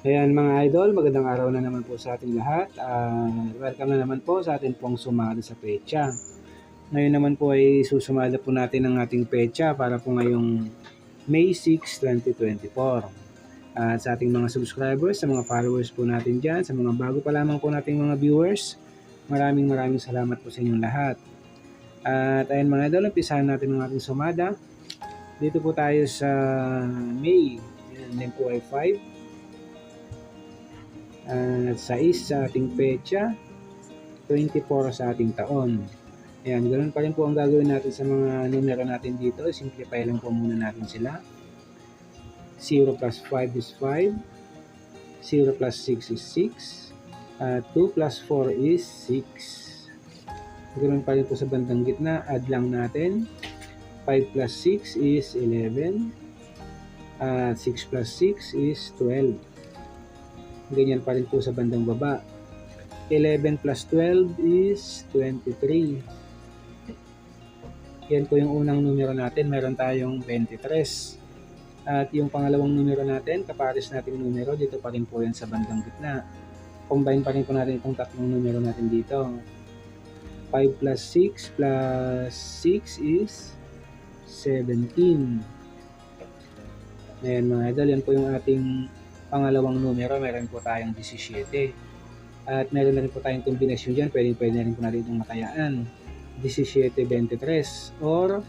Ayan mga idol, magandang araw na naman po sa ating lahat. Ah, welcome na naman po sa ating pong sumada sa pecha. Ngayon naman po ay susumada po natin ang ating pecha para po ngayong May 6, 2024. At sa ating mga subscribers, sa mga followers po natin dyan, sa mga bago pa lamang po nating mga viewers, maraming maraming salamat po sa inyong lahat. At ayun mga idol, umpisahan natin ang ating sumada. Dito po tayo sa May, and po ay 5, at 6 sa ating pecha, 24 sa ating taon. Ayan, ganun pa rin po ang gagawin natin sa mga numero natin dito. Simplify lang po muna natin sila. 0 plus 5 is 5. 0 plus 6 is 6. At 2 plus 4 is 6. Ganun pa rin po sa bandang gitna. Add lang natin. 5 plus 6 is 11. At 6 plus 6 is 12. Ganyan pa rin po sa bandang baba. 11 plus 12 is 23. Yan po yung unang numero natin. Meron tayong 23. At yung pangalawang numero natin, kapares natin numero, dito pa rin po yan sa bandang gitna. Combine pa rin po natin itong tatlong numero natin dito. 5 plus 6 plus 6 is 17. Ayan mga idol, yan po yung ating pangalawang numero, meron po tayong 17. At meron na rin po tayong kombinasyon dyan, pwede, pwede na rin po natin itong matayaan. 17-23 or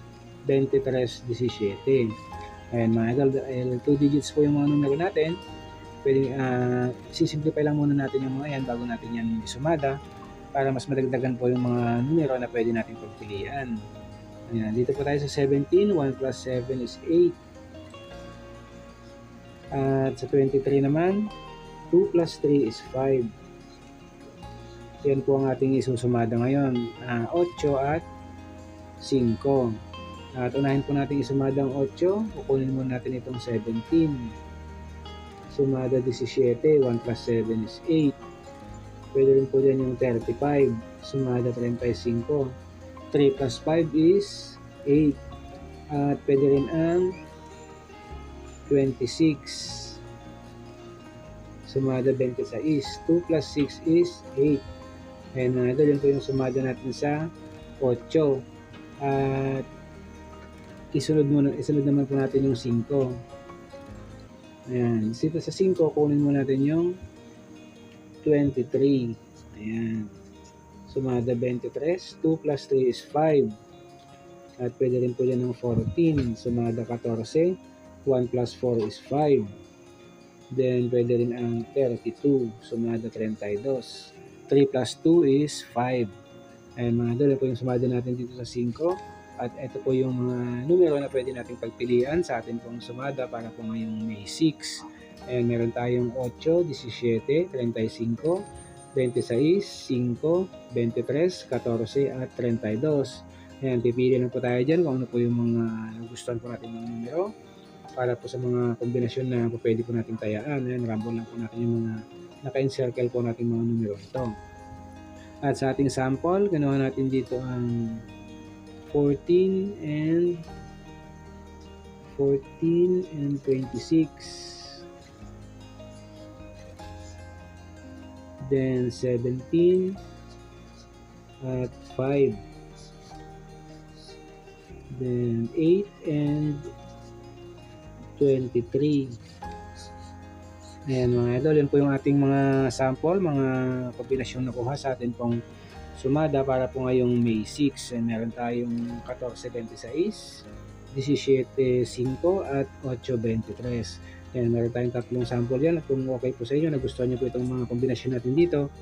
23-17. Ayan mga idol, dahil 2 digits po yung mga numero natin, pwede, uh, sisimplify lang muna natin yung mga yan bago natin yan isumada para mas madagdagan po yung mga numero na pwede natin pagpilian. Ayan, dito po tayo sa 17, 1 plus 7 is 8. At sa 23 naman, 2 plus 3 is 5. Yan po ang ating isusumada ngayon. Uh, 8 at 5. At unahin po natin isumada ang 8. Kukunin muna natin itong 17. Sumada 17. 1 plus 7 is 8. Pwede rin po dyan yung 35. Sumada 35. 3 plus 5 is 8. At pwede rin ang 26. Sumada 26. 2 plus 6 is 8. Ayan mga idol, yun po yung sumada natin sa 8. At isunod, muna, isunod naman po natin yung 5. Ayan. Dito sa 5, kunin mo natin yung 23. Ayan. Sumada 23. 2 plus 3 is 5. At pwede rin po yan ng 14. Sumada 14. 1 plus 4 is 5. Then, pwede rin ang 32. Sumada 32. 3 plus 2 is 5. Ayan mga dole po yung sumada natin dito sa 5. At ito po yung mga numero na pwede natin pagpilian sa atin pong sumada para po ngayong May 6. Ayan, meron tayong 8, 17, 35, 26, 5, 23, 14, at 32. Ayan, pipili lang po tayo dyan kung ano po yung mga nagustuhan po natin mga numero para po sa mga kombinasyon na pwede po natin tayaan. Ayan, rambol lang po natin yung mga naka-encircle po natin mga numero ito. At sa ating sample, ganawa natin dito ang 14 and 14 and 26. Then 17 at 5. Then 8 and 23. Ayan mga idol, yan po yung ating mga sample, mga kombinasyon na kuha sa atin pong sumada para po ngayong May 6. Ayan, meron tayong 14.26, 17.5 at 8.23. Ayan, meron tayong tatlong sample yan. At kung okay po sa inyo, nagustuhan nyo po itong mga kombinasyon natin dito,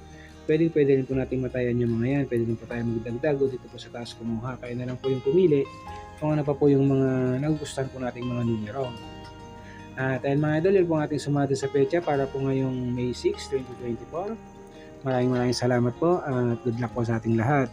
pwede pwede rin po natin matayan yung mga yan. Pwede rin po tayo magdagdag o dito po sa taas kumuha. Kaya na lang po yung pumili kung ano pa po yung mga nagustuhan po nating mga numero. At ayun mga idol, yun po ang ating sumada sa pecha para po ngayong May 6, 2024. Maraming maraming salamat po at good luck po sa ating lahat.